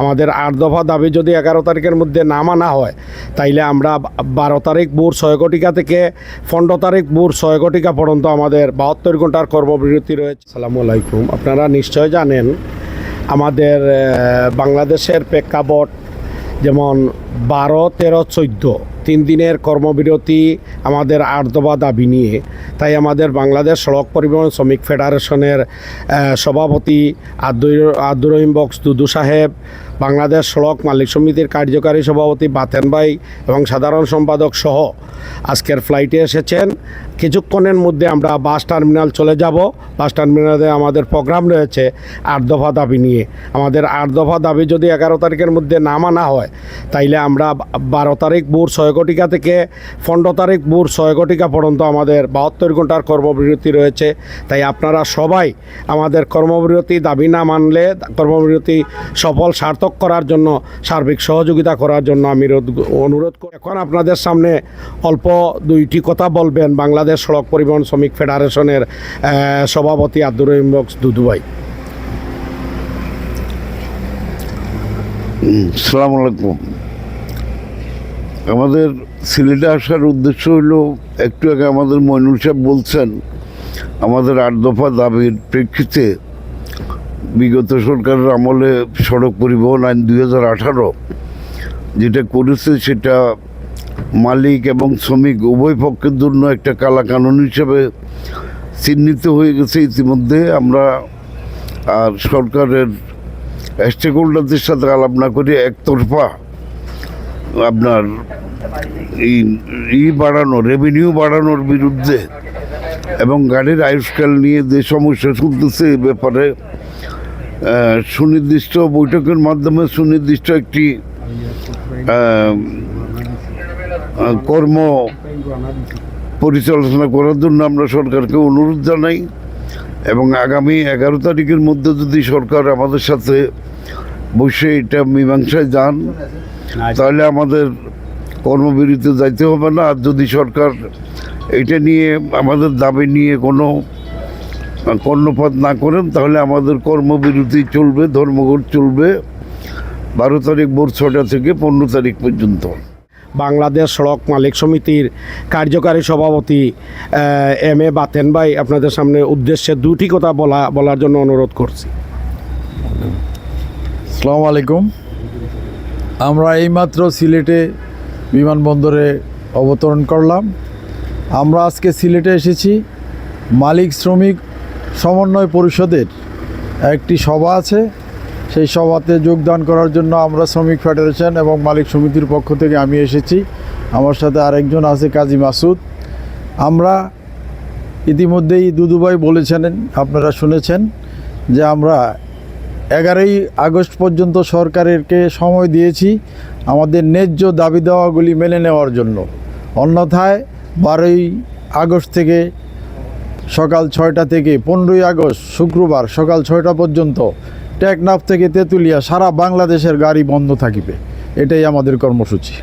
আমাদের আট দফা দাবি যদি এগারো তারিখের মধ্যে না মানা হয়, তাইলে আমরা বারো তারিখ ভোর ছয় কোটিকা থেকে পনেরো তারিখ ভোর ছয় কোটিকা পর্যন্ত আমাদের বাহাত্তর ঘণ্টার কর্মবিরতি রয়েছে। সালামু আলাইকুম। আপনারা নিশ্চয় জানেন, আমাদের বাংলাদেশের প্রেক্ষাপট যেমন বারো, তেরো, চোদ্দ, তিন দিনের কর্মবিরতি আমাদের আট দফা দাবি নিয়ে, তাই আমাদের বাংলাদেশ সড়ক পরিবহন শ্রমিক ফেডারেশনের সভাপতি আব্দুর আব্দুর রহিম বক্স দুদু সাহেব বাংলাদেশ সড়ক মালিক সমিতির কার্যকারী সভাপতি বাতেন ভাই এবং সাধারণ সম্পাদক সহ আজকের ফ্লাইটে এসেছেন। কিছুক্ষণের মধ্যে আমরা বাস টার্মিনাল চলে যাব। বাস টার্মিনালে আমাদের প্রোগ্রাম রয়েছে আট দফা দাবি নিয়ে। আমাদের আট দফা দাবি যদি এগারো তারিখের মধ্যে না মানা হয়, তাইলে আমরা বারো তারিখ ভোর ছয় কোটিকা থেকে পনেরো তারিখ ভোর ছয় কোটিকা পর্যন্ত আমাদের বাহাত্তর ঘণ্টার কর্মবিরতি রয়েছে। তাই আপনারা সবাই আমাদের কর্মবিরতি দাবি না মানলে কর্মবিরতি সফল, সার্থক করার জন্য, সার্বিক সহযোগিতা করার জন্য আমি অনুরোধ করি এখন আপনাদের সামনে অল্প দুইটি কথা বলবেন। বাংলাদেশ সড়ক পরিবহন শ্রমিক ফেডারেশনের সভাপতি আব্দুর রহিম বক্স দুদুভাই সালাম আলাইকুম। আমাদের সিলেটে আসার উদ্দেশ্য হলো, একটু আগে আমাদের মইনুল সাহেব বলছেন, আমাদের আট দফা দাবির প্রেক্ষিতে বিগত সরকারের আমলে সড়ক পরিবহন আইন দুই হাজার আঠারো যেটা করেছে সেটা মালিক এবং শ্রমিক উভয় পক্ষের জন্য একটা কালা কানুন হিসেবে চিহ্নিত হয়ে গেছে ইতিমধ্যে। আমরা আর সরকারের স্টেক হোল্ডারদের সাথে আলাপ না করে একতরফা আপনার এই ই বাড়ানো রেভিনিউ বাড়ানোর বিরুদ্ধে এবং গাড়ির আয়ুষ্কাল নিয়ে যে সমস্যা শুনতেছে এ ব্যাপারে সুনির্দিষ্ট বৈঠকের মাধ্যমে সুনির্দিষ্ট একটি কর্ম পরিচালনা করার জন্য আমরা সরকারকে অনুরোধ জানাই এবং আগামী এগারো তারিখের মধ্যে যদি সরকার আমাদের সাথে বসে এটা মীমাংসায় যান, তাহলে আমাদের কর্মবিরতি যাইতে হবে না। আর যদি সরকার এটা নিয়ে আমাদের দাবি নিয়ে কোনো কর্ণপাত না করেন তাহলে আমাদের কর্মবিরতি চলবে ধর্মঘট চলবে। বারো তারিখ ভোর ছটা থেকে পনেরো তারিখ পর্যন্ত। বাংলাদেশ সড়ক মালিক সমিতির কার্যকারী সভাপতি এম এ বাতেন ভাই আপনাদের সামনে উদ্দেশ্যে দুটি কথা বলা বলার জন্য অনুরোধ করছি। আসসালামু আলাইকুম। আমরা এইমাত্র সিলেটে বিমানবন্দরে অবতরণ করলাম। আমরা আজকে সিলেটে এসেছি। মালিক শ্রমিক সমন্বয় পরিষদের একটি সভা আছে। সেই সভাতে যোগদান করার জন্য আমরা শ্রমিক ফেডারেশন এবং মালিক সমিতির পক্ষ থেকে আমি এসেছি। আমার সাথে আরেকজন আছে কাজী মাসুদ। আমরা ইতিমধ্যেই দুদুভাই বলেছেন, আপনারা শুনেছেন যে আমরা এগারোই আগস্ট পর্যন্ত সরকারেরকে সময় দিয়েছি আমাদের ন্যায্য দাবি দেওয়াগুলি মেনে নেওয়ার জন্য। অন্যথায় বারোই আগস্ট থেকে সকাল ছয়টা থেকে পনেরোই আগস্ট শুক্রবার সকাল ছয়টা পর্যন্ত টেকনাফ থেকে তেঁতুলিয়া সারা বাংলাদেশের গাড়ি বন্ধ থাকিবে। এটাই আমাদের কর্মসূচি।